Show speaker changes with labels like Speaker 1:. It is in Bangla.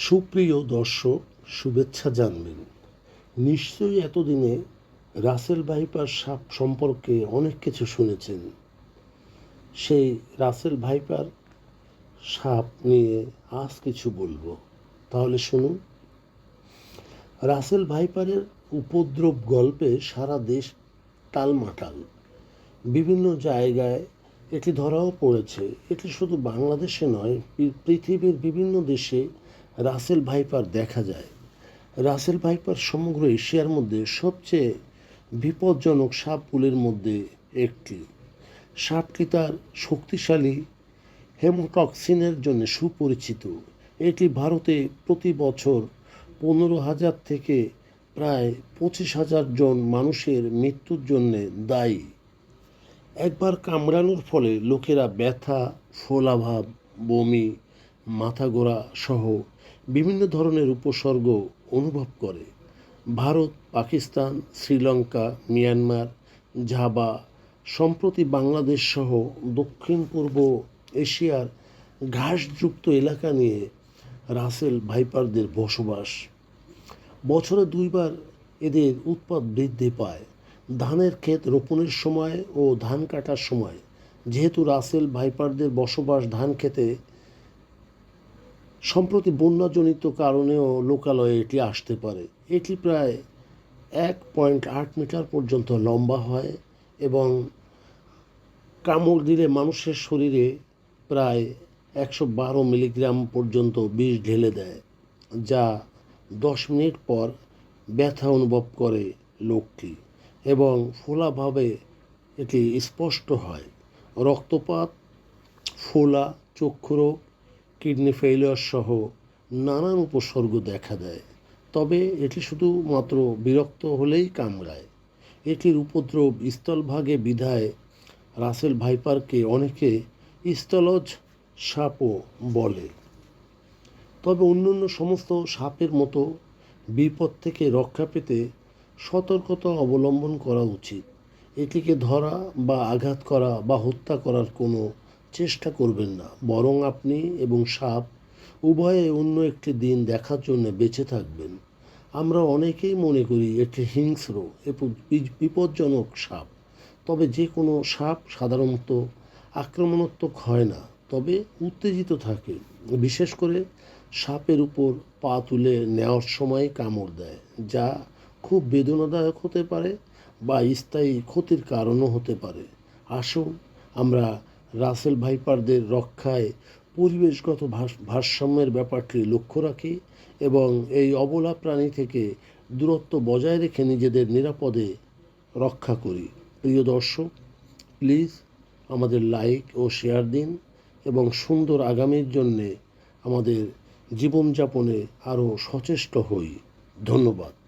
Speaker 1: সুপ্রিয় দর্শক, শুভেচ্ছা জানবেন। নিশ্চয়ই এতদিনে রাসেল ভাইপার সাপ সম্পর্কে অনেক কিছু শুনেছেন। সেই রাসেল ভাইপার সাপ নিয়ে আজ কিছু বলব। তাহলে শুনুন। রাসেল ভাইপারের উপদ্রব গল্পে সারা দেশ টালমাটাল। বিভিন্ন জায়গায় এটি ধরাও পড়েছে। এটি শুধু বাংলাদেশে নয়, পৃথিবীর বিভিন্ন দেশে রাসেল ভাইপার দেখা যায়। রাসেল ভাইপার সমগ্র এশিয়ার মধ্যে সবচেয়ে বিপজ্জনক সাপগুলির মধ্যে একটি। সাপটি তার শক্তিশালী হেমোটক্সিনের জন্য সুপরিচিত। এটি ভারতে প্রতি বছর পনেরো হাজার থেকে প্রায় পঁচিশ হাজার জন মানুষের মৃত্যুর জন্য দায়ী। একবার কামড়ানোর ফলে লোকেরা ব্যথা, ফোলাভাব, বমি মাথা গোড়া সহ বিভিন্ন ধরনের উপসর্গ অনুভব করে। ভারত, পাকিস্তান, শ্রীলঙ্কা, মিয়ানমার জাভা সম্প্রতি বাংলাদেশ সহ দক্ষিণ পূর্ব এশিয়ার ঘাসযুক্ত এলাকা নিয়ে রাসেল ভাইপারদের বসবাস। বছরে দুইবার এদের উৎপাদ বৃদ্ধি পায়। ধানের ক্ষেত রোপণের সময় ও ধান কাটার সময়। যেহেতু রাসেল ভাইপারদের বসবাস ধান খেতে সম্প্রতি বন্যাজনিত কারণেও লোকালয়ে এটি আসতে পারে। এটি প্রায় এক পয়েন্ট আট মিটার পর্যন্ত লম্বা হয় এবং কামড় দিলে মানুষের শরীরে প্রায় একশো বারো মিলিগ্রাম পর্যন্ত বিষ ঢেলে দেয়, যা দশ মিনিট পর ব্যথা অনুভব করে লোকটি এবং ফোলাভাবে এটি স্পষ্ট হয়। রক্তপাত, ফোলা, চক্ষুরোগ কিডনি ফেলিওর সহ নানান উপসর্গ দেখা দেয়। তবে এটি শুধুমাত্র বিরক্ত হলেই কামড়ায়। এটির উপদ্রব স্থলভাগে বিধায় রাসেল ভাইপারকে অনেকে স্থলজ সাপও বলে। তবে অন্যান্য সমস্ত সাপের মতো বিপদ থেকে রক্ষা পেতে সতর্কতা অবলম্বন করা উচিত। এটিকে ধরা বা আঘাত করা বা হত্যা করার কোনো চেষ্টা করবেন না। বরং আপনি এবং সাপ উভয়ে অন্য একটি দিন দেখার জন্য বেঁচে থাকবেন। আমরা অনেকেই মনে করি এটি হিংস্র বিপজ্জনক সাপ। তবে যে কোনো সাপ সাধারণত আক্রমণাত্মক হয় না, তবে উত্তেজিত থাকে। বিশেষ করে সাপের উপর পা তুলে নেওয়ার সময় কামড় দেয়, যা খুব বেদনাদায়ক হতে পারে বা স্থায়ী ক্ষতির কারণও হতে পারে। আসুন আমরা রাসেল ভাইপারদের রক্ষায় পরিবেশগত ভারসাম্যের ব্যাপারটি লক্ষ্য রাখি এবং এই অবলা প্রাণী থেকে দূরত্ব বজায় রেখে নিজেদের নিরাপদে রক্ষা করি। প্রিয় দর্শক, প্লিজ আমাদের লাইক ও শেয়ার দিন এবং সুন্দর আগামীর জন্যে আমাদের জীবনযাপনে আরও সচেষ্ট হই। ধন্যবাদ।